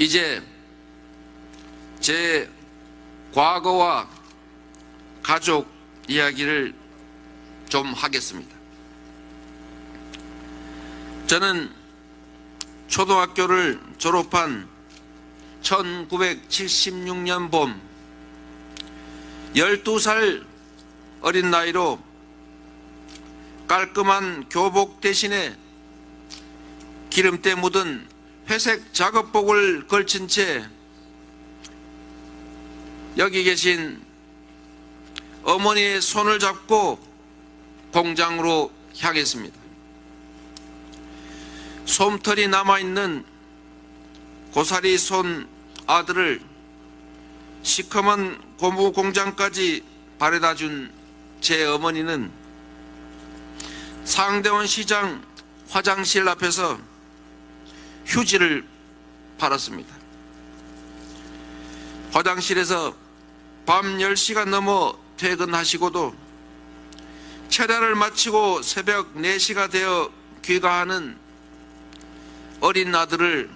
이제 제 과거와 가족 이야기를 좀 하겠습니다. 저는 초등학교를 졸업한 1976년 봄 12살 어린 나이로 깔끔한 교복 대신에 기름때 묻은 회색 작업복을 걸친 채 여기 계신 어머니의 손을 잡고 공장으로 향했습니다. 솜털이 남아있는 고사리 손 아들을 시커먼 고무 공장까지 바래다 준 제 어머니는 상대원 시장 화장실 앞에서 휴지를 팔았습니다. 화장실에서 밤 10시가 넘어 퇴근하시고도 철야를 마치고 새벽 4시가 되어 귀가하는 어린 아들을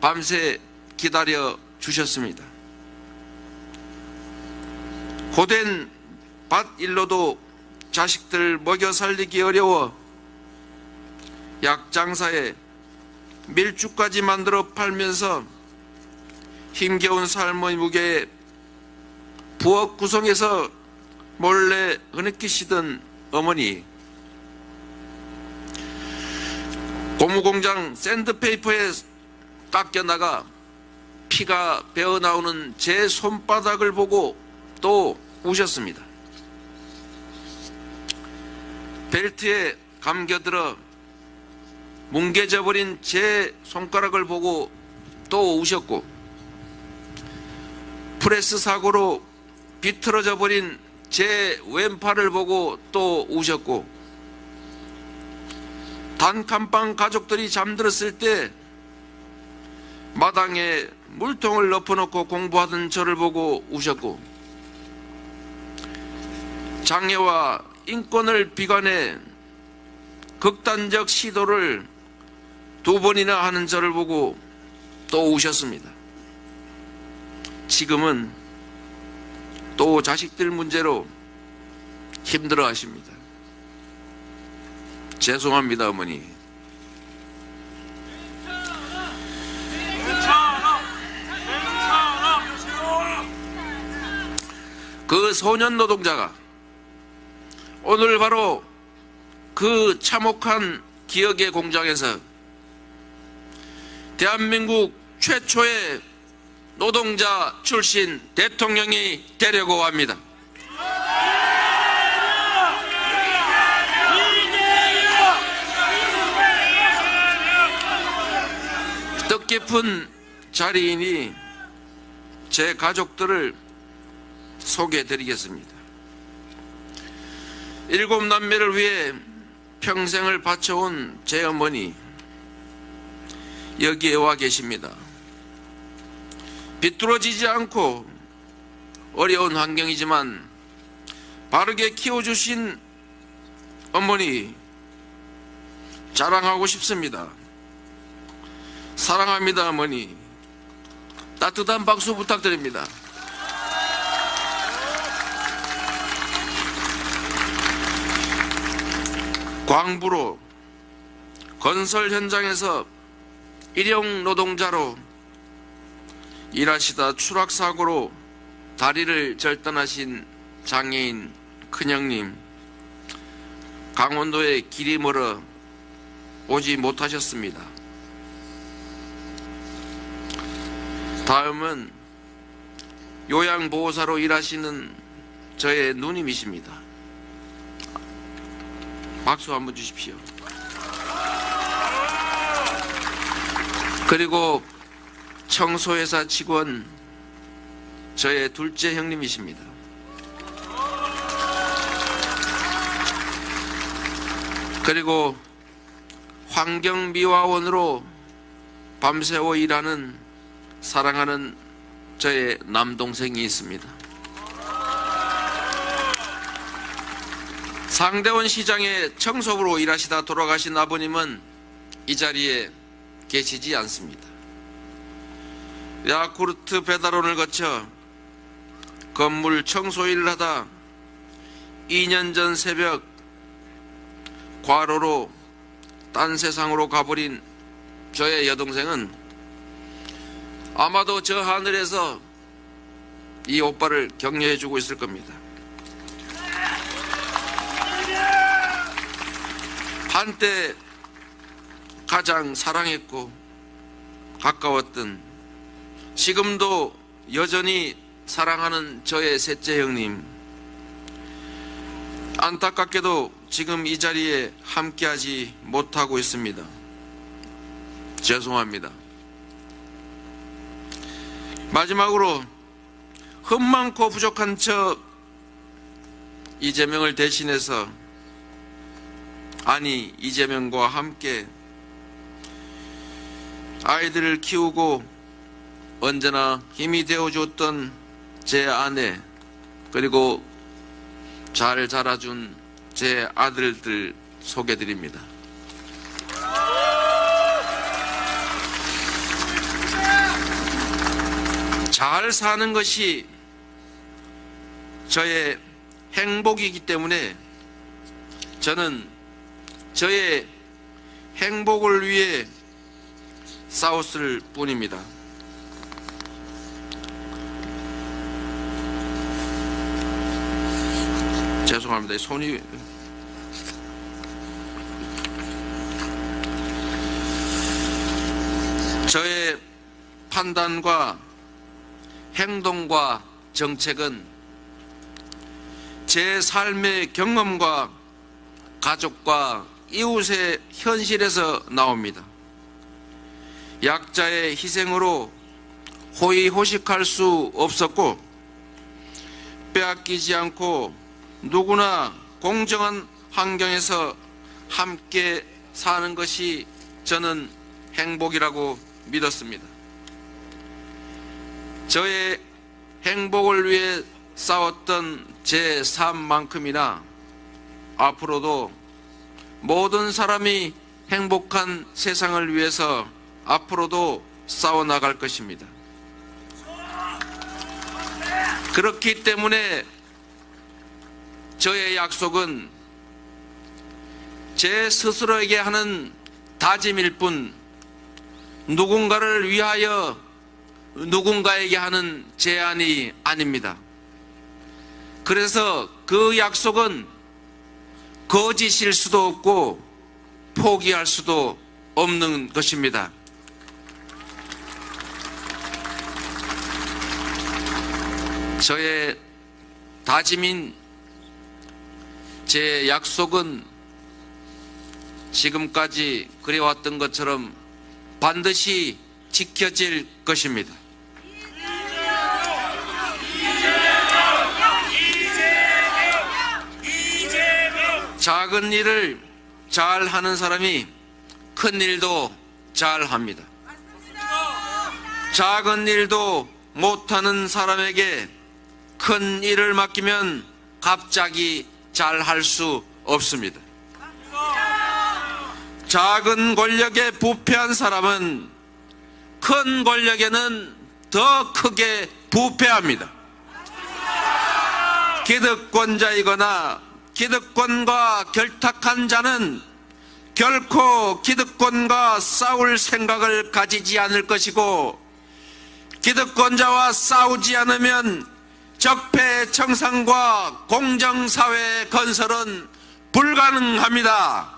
밤새 기다려 주셨습니다. 고된 밭 일로도 자식들 먹여 살리기 어려워 약장사에 밀주까지 만들어 팔면서 힘겨운 삶의 무게에 부엌 구성에서 몰래 흐느끼시던 어머니 고무공장 샌드페이퍼에 깎여나가 피가 배어나오는 제 손바닥을 보고 또 우셨습니다. 벨트에 감겨들어 뭉개져 버린 제 손가락을 보고 또 우셨고 프레스 사고로 비틀어져 버린 제 왼팔을 보고 또 우셨고 단칸방 가족들이 잠들었을 때 마당에 물통을 엎어놓고 공부하던 저를 보고 우셨고 장애와 인권을 비관해 극단적 시도를 두 번이나 하는 저를 보고 또 우셨습니다. 지금은 또 자식들 문제로 힘들어 하십니다. 죄송합니다, 어머니. 그 소년 노동자가 오늘 바로 그 참혹한 기억의 공장에서 대한민국 최초의 노동자 출신 대통령이 되려고 합니다. 뜻깊은 자리이니 제 가족들을 소개해 드리겠습니다. 일곱 남매를 위해 평생을 바쳐온 제 어머니 여기에 와 계십니다. 비뚤어지지 않고 어려운 환경이지만 바르게 키워주신 어머니 자랑하고 싶습니다. 사랑합니다, 어머니. 따뜻한 박수 부탁드립니다. 광부로 건설 현장에서 일용 노동자로 일하시다 추락사고로 다리를 절단하신 장애인 큰형님 강원도에 길이 멀어 오지 못하셨습니다. 다음은 요양보호사로 일하시는 저의 누님이십니다. 박수 한번 주십시오. 그리고 청소회사 직원 저의 둘째 형님이십니다. 그리고 환경미화원으로 밤새워 일하는 사랑하는 저의 남동생이 있습니다. 상대원 시장의 청소부로 일하시다 돌아가신 아버님은 이 자리에 계시지 않습니다. 야쿠르트 배달원을 거쳐 건물 청소 일을 하다 2년 전 새벽 과로로 딴 세상으로 가버린 저의 여동생은 아마도 저 하늘에서 이 오빠를 격려해 주고 있을 겁니다. 한때 가장 사랑했고 가까웠던 지금도 여전히 사랑하는 저의 셋째 형님 안타깝게도 지금 이 자리에 함께하지 못하고 있습니다. 죄송합니다. 마지막으로 흠 많고 부족한 저 이재명을 대신해서 아니 이재명과 함께 아이들을 키우고 언제나 힘이 되어줬던 제 아내 그리고 잘 자라준 제 아들들 소개드립니다. 잘 사는 것이 저의 행복이기 때문에 저는 저의 행복을 위해 싸웠을 뿐입니다. 죄송합니다. 손이 저의 판단과 행동과 정책은 제 삶의 경험과 가족과 이웃의 현실에서 나옵니다. 약자의 희생으로 호의 호식할 수 없었고 빼앗기지 않고 누구나 공정한 환경에서 함께 사는 것이 저는 행복이라고 믿었습니다. 저의 행복을 위해 싸웠던 제 삶만큼이나 앞으로도 모든 사람이 행복한 세상을 위해서 앞으로도 싸워나갈 것입니다. 그렇기 때문에 저의 약속은 제 스스로에게 하는 다짐일 뿐 누군가를 위하여 누군가에게 하는 제안이 아닙니다. 그래서 그 약속은 거짓일 수도 없고 포기할 수도 없는 것입니다. 저의 다짐인 제 약속은 지금까지 그래왔던 것처럼 반드시 지켜질 것입니다. 작은 일을 잘 하는 사람이 큰 일도 잘 합니다. 작은 일도 못하는 사람에게 큰 일을 맡기면 갑자기 잘 할 수 없습니다. 작은 권력에 부패한 사람은 큰 권력에는 더 크게 부패합니다. 기득권자이거나 기득권과 결탁한 자는 결코 기득권과 싸울 생각을 가지지 않을 것이고 기득권자와 싸우지 않으면 적폐 청산과 공정사회 건설은 불가능합니다.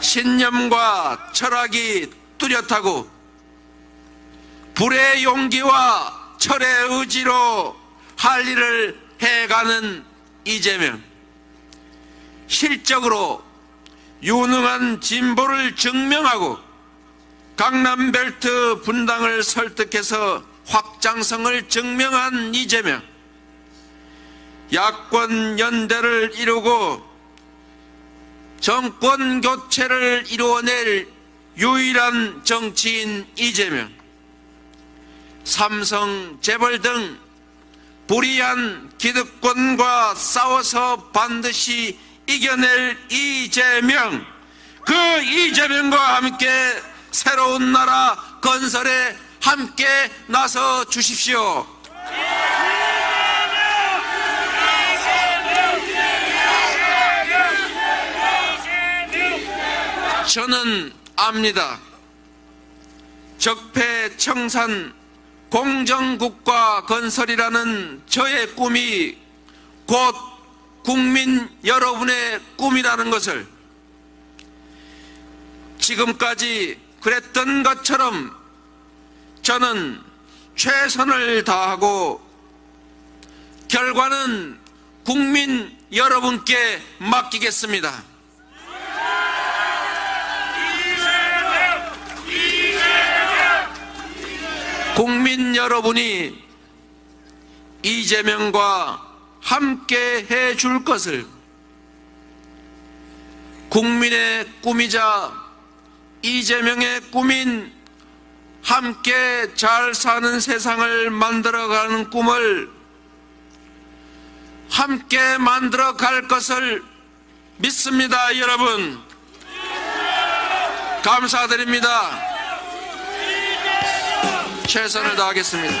신념과 철학이 뚜렷하고 불의 용기와 철의 의지로 할 일을 해가는 이재명. 실적으로 유능한 진보를 증명하고 강남벨트 분당을 설득해서 확장성을 증명한 이재명. 야권 연대를 이루고 정권 교체를 이루어낼 유일한 정치인 이재명. 삼성 재벌 등 불의한 기득권과 싸워서 반드시 이겨낼 이재명. 그 이재명과 함께 새로운 나라 건설에 함께 나서 주십시오. 저는 압니다. 적폐청산 공정국가 건설이라는 저의 꿈이 곧 국민 여러분의 꿈이라는 것을 지금까지 그랬던 것처럼 저는 최선을 다하고 결과는 국민 여러분께 맡기겠습니다. 국민 여러분이 이재명과 함께 해 줄 것을 국민의 꿈이자 이재명의 꿈인 함께 잘 사는 세상을 만들어가는 꿈을 함께 만들어 갈 것을 믿습니다, 여러분. 감사드립니다. 최선을 다하겠습니다.